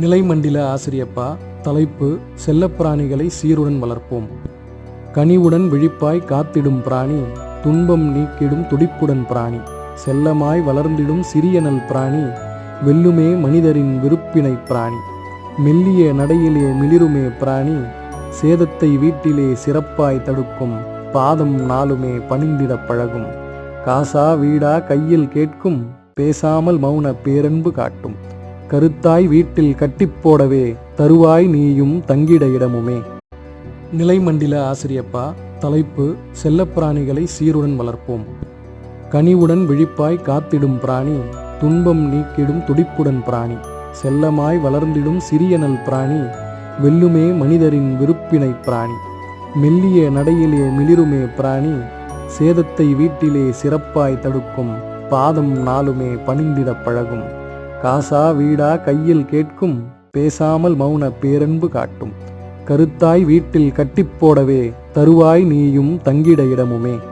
நிலைமண்டில ஆசிரியப்பா தலைப்பு செல்லப்பிராணிகளை சீருடன் வளர்ப்போம். கனிவுடன் விழிப்பாய் காத்திடும் பிராணி துன்பம் நீக்கிடும் துடிப்புடன் பிராணி செல்லமாய் வளர்ந்திடும் சிறியனல் பிராணி வெல்லுமே மனிதரின் விருப்பினை பிராணி மெல்லிய நடையிலே மிளிருமே பிராணி சேதத்தை வீட்டிலே சிறப்பாய் தடுக்கும் பாதம் நாளுமே பணிந்திடப் பழகும் காசா வீடா கையில் கேட்கும் பேசாமல் மௌன பேரன்பு காட்டும். கருத்தாய் வீட்டில் கட்டிப்போடவே தருவாய் நீயும் தங்கிட இடமுமே. நிலைமண்டில ஆசிரியப்பா தலைப்பு செல்லப்பிராணிகளை சீருடன் வளர்ப்போம். கனிவுடன் விழிப்பாய் காத்திடும் பிராணி துன்பம் நீக்கிடும் துடிப்புடன் பிராணி செல்லமாய் வளர்ந்திடும் சிறியனல் பிராணி வெல்லுமே மனிதரின் விருப்பினை பிராணி மெல்லிய நடையிலே மிளிருமே பிராணி சேதத்தை வீட்டிலே சிறப்பாய் தடுக்கும் பாதம் நாளுமே பணிந்திடப் பழகும். காசா வீடா கையில் கேட்கும் பேசாமல் மௌன பேரன்பு காட்டும். கருத்தாய் வீட்டில் கட்டிப்போடவே தருவாய் நீயும் தங்கிட இடமுமே.